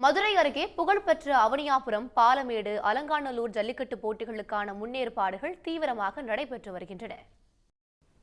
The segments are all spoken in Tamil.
மதுரை அருகே புகழ்பெற்ற அவனியாபுரம் பாலமேடு அலங்காநல்லூர் ஜல்லிக்கட்டு போட்டிகளுக்கான முன்னேற்பாடுகள் தீவிரமாக நடைபெற்று வருகின்றன.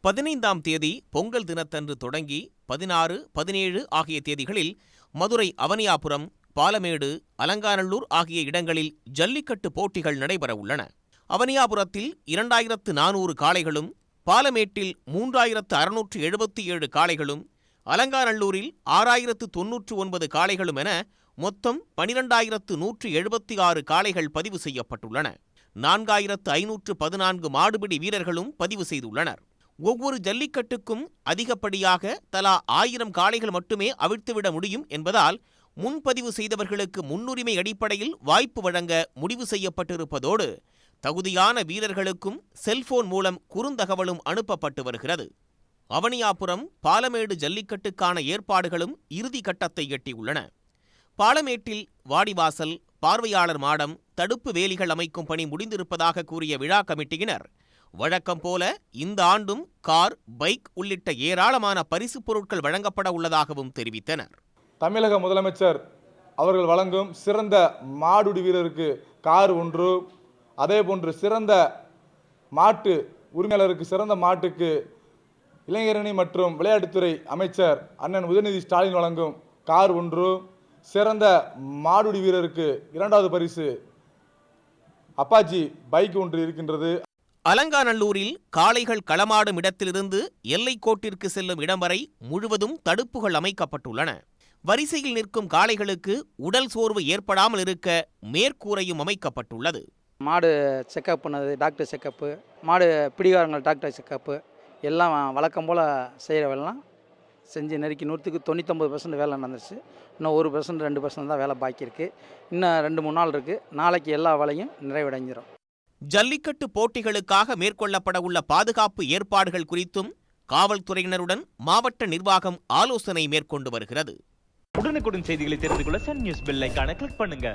பதினைந்தாம் தேதி பொங்கல் தினத்தன்று தொடங்கி பதினாறு பதினேழு ஆகிய தேதிகளில் மதுரை அவனியாபுரம் பாலமேடு அலங்காநல்லூர் ஆகிய இடங்களில் ஜல்லிக்கட்டு போட்டிகள் நடைபெற உள்ளன. அவனியாபுரத்தில் இரண்டாயிரத்து நானூறு காளைகளும் பாலமேட்டில் மூன்றாயிரத்து அறுநூற்று எழுபத்தி ஏழு காளைகளும் அலங்காநல்லூரில் ஆறாயிரத்து தொன்னூற்று ஒன்பது காளைகளும் என மொத்தம் பனிரெண்டாயிரத்து நூற்று எழுபத்தி ஆறு காளைகள் பதிவு செய்யப்பட்டுள்ளன. நான்காயிரத்து ஐநூற்று பதினான்கு மாடுபிடி வீரர்களும் பதிவு செய்துள்ளனர். ஒவ்வொரு ஜல்லிக்கட்டுக்கும் அதிகப்படியாக தலா ஆயிரம் காளைகள் மட்டுமே அவிழ்த்துவிட முடியும் என்பதால் முன்பதிவு செய்தவர்களுக்கு முன்னுரிமை அடிப்படையில் வாய்ப்பு வழங்க முடிவு செய்யப்பட்டிருப்பதோடு தகுதியான வீரர்களுக்கும் செல்போன் மூலம் குறுந்தகவலும் அனுப்பப்பட்டு வருகிறது. அவனியாபுரம் பாலமேடு ஜல்லிக்கட்டுக்கான ஏற்பாடுகளும் இறுதி கட்டத்தை எட்டியுள்ளன. பாலமேட்டில் வாடிவாசல் பார்வையாளர் மாடம் தடுப்பு வேலிகள் அமைக்கும் பணி முடிந்திருப்பதாக கூறிய விழா கமிட்டியினர் வழக்கம் போல இந்த ஆண்டும் கார் பைக் உள்ளிட்ட ஏராளமான பரிசுப் பொருட்கள் வழங்கப்பட உள்ளதாகவும் தெரிவித்தனர். தமிழக முதலமைச்சர் அவர்கள் வழங்கும் சிறந்த மாடுடி வீரருக்கு கார் ஒன்று அதே போன்று சிறந்த மாட்டு உரிமையாளருக்கு சிறந்த மாட்டுக்கு இளைஞரணி மற்றும் விளையாட்டுத்துறை அமைச்சர் அண்ணன் உதயநிதி ஸ்டாலின் வழங்கும் கார் ஒன்று சிறந்த மாடுடி வீரருக்கு இரண்டாவது பரிசு. அப்பாச்சி பைக் ஒன்று இருக்கின்றது. அலங்காநல்லூரில் காளைகள் களமாடும் இடத்திலிருந்து எல்லைக்கோட்டிற்கு செல்லும் இடம் வரை முழுவதும் தடுப்புகள் அமைக்கப்பட்டுள்ளன. வரிசையில் நிற்கும் காளைகளுக்கு உடல் சோர்வு ஏற்படாமல் இருக்க மேற்கூரையும் அமைக்கப்பட்டுள்ளது. மாடு செக்கப் பண்ணது டாக்டர் செக்கப்பு. மாடு பிடிகாரங்கள் டாக்டர் செக்கப்பு. எல்லாம் வழக்கம் போல் செய்கிற வேலைலாம் செஞ்சு நெருக்கி நூற்றுக்கு தொண்ணூத்தொம்பது பர்சன்ட் வேலை நடந்துருச்சு. இன்னும் ஒரு பர்சன்ட் ரெண்டு பர்சன்ட் தான் வேலை பாக்கி இருக்குது இன்னும் ரெண்டு மூணு நாள் இருக்குது நாளைக்கு எல்லா வேலையும் நிறைவடைஞ்சிரும். ஜல்லிக்கட்டு போட்டிகளுக்காக மேற்கொள்ளப்பட உள்ள பாதுகாப்பு ஏற்பாடுகள் குறித்தும் காவல்துறையினருடன் மாவட்ட நிர்வாகம் ஆலோசனை மேற்கொண்டு வருகிறது. உடனுக்குடன் செய்திகளை தெரிந்து கொள்ள சன் நியூஸ் பெல் ஐகானை கிளிக் பண்ணுங்க.